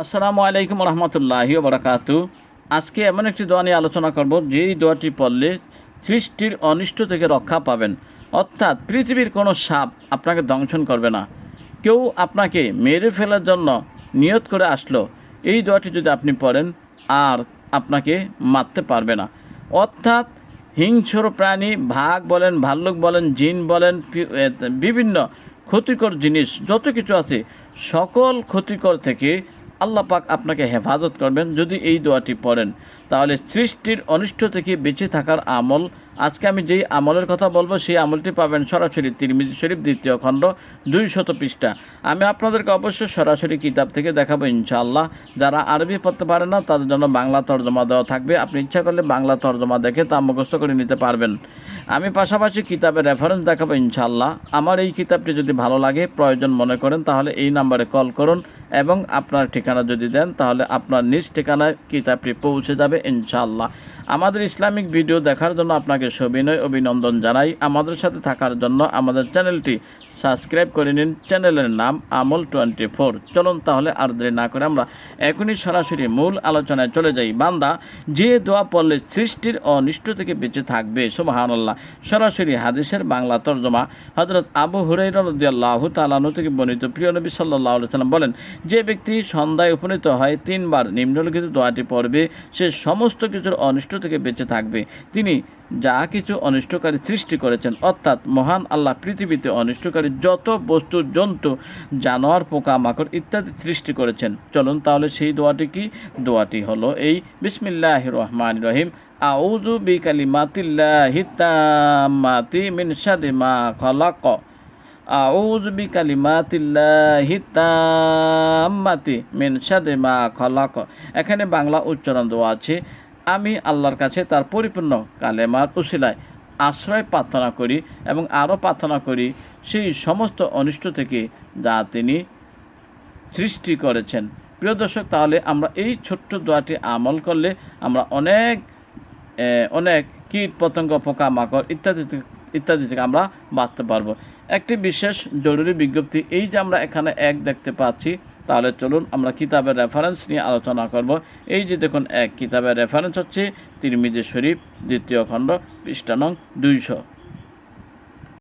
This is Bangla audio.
আসসালামু আলাইকুম রহমতুল্লাহি বারাকাতু আজকে এমন একটি দোয়া নিয়ে আলোচনা করব, যেই দোয়াটি পড়লে সৃষ্টির অনিষ্ট থেকে রক্ষা পাবেন। অর্থাৎ পৃথিবীর কোনো সাপ আপনাকে দংশন করবে না। কেউ আপনাকে মেরে ফেলার জন্য নিয়ত করে আসলো, এই দোয়াটি যদি আপনি পড়েন, আর আপনাকে মারতে পারবে না। অর্থাৎ হিংস্র প্রাণী, ভাগ বলেন, ভাল্লুক বলেন, জিন বলেন বিভিন্ন ক্ষতিকর জিনিস, যত কিছু আছে, সকল ক্ষতিকর থেকে আল্লাহ পাক আপনাকে হেফাজত করবেন যদি এই দোয়াটি পড়েন। তাহলে সৃষ্টির অনিষ্ট থেকে বেঁচে থাকার আমল। আজকে আমি যেই আমলের কথা বলব, সেই আমলটি পাবেন সরাসরি তিরমিজি শরীফ দ্বিতীয় খণ্ড দুই শত পৃষ্ঠা। আমি আপনাদেরকে অবশ্যই সরাসরি কিতাব থেকে দেখাবো ইনশাআল্লাহ। যারা আরবি পড়তে পারে না, তাদের জন্য বাংলা তর্জমা দেওয়া থাকবে। আপনি ইচ্ছা করলে বাংলা তর্জমা দেখে তা মুখস্থ করে নিতে পারবেন। আমি পাশাপাশি কিতাবের রেফারেন্স দেখাবো ইনশাআল্লাহ। আমার এই কিতাবটি যদি ভালো লাগে, প্রয়োজন মনে করেন, তাহলে এই নাম্বারে কল করুন এবং আপনার ঠিকানা যদি দেন, তাহলে আপনার নিজ ঠিকানায় কিতাবটি পৌঁছে যাবে ইনশাআল্লাহ। আমাদের ইসলামিক ভিডিও দেখার জন্য আপনাকে সবিনয় অভিনন্দন জানাই। আমাদের সাথে থাকার জন্য আমাদের চ্যানেলটি সাবস্ক্রাইব করে নিন, চ্যানেলের নাম আমল টোয়েন্টি ফোর চলুন তাহলে আর দেরি না করে আমরা এখনই সরাসরি মূল আলোচনায় চলে যাই। বান্দা, যে দোয়া পড়লে সৃষ্টির অনিষ্ট থেকে বেঁচে থাকবে, সুবহানাল্লাহ। সরাসরি হাদিসের বাংলা তর্জমা হজরত আবু হুরাইরা রাদিয়াল্লাহু তাআলাহু থেকে বর্ণিত। প্রিয় নবী আলাইহি সাল্লাম বলেন, যে ব্যক্তি সন্ধ্যায় উপনীত হয়, তিনবার নিম্নলিখিত দোয়াটি পড়বে, সে সমস্ত কিছুর অনিষ্ট থেকে বেঁচে থাকবে। তিনি যা কিছু অনিষ্টকারী সৃষ্টি করেছেন, অর্থাৎ মহান আল্লাহ পৃথিবীতে অনিষ্টকারী যত বস্তু, জন্তু, জানোয়ার পোকা মাকড় ইত্যাদি সৃষ্টি করেছেন। চলুন তাহলে সেই দোয়াটি কি? দোয়াটি হলো এই বিসমিল্লাহ রহমান রহিম, আউযু বিকালিমাতিল্লাহি তাম্মাতি মিন শাররি মা খলাক, আউযু বিকালিমাতিল্লাহি তাম্মাতি মিন শাররি মা খলাক। এখানে বাংলা উচ্চারণ দেওয়া আছে আমি আল্লাহর কাছে তার পরিপূর্ণ কালেমার উশিলায় আশ্রয় প্রার্থনা করি এবং আরও প্রার্থনা করি, সেই সমস্ত অনিষ্ট থেকে যা তিনি সৃষ্টি করেছেন। প্রিয় দর্শক, তাহলে আমরা এই ছোট্ট দোয়াটি আমল করলে আমরা অনেক অনেক কীট, পতঙ্গ পোকা মাকড় ইত্যাদি ইত্যাদি থেকে আমরা বাঁচতে পারব। একটি বিশেষ জরুরি বিজ্ঞপ্তি এই যে আমরা এখানে এক দেখতে পাচ্ছি তাহলে চলুন আমরা কিতাবের রেফারেন্স নিয়ে আলোচনা করব। এই যে দেখুন, এক কিতাবের রেফারেন্স হচ্ছে তিরমিজি শরীফ, দ্বিতীয় খণ্ড পৃষ্ঠানং দুইশো।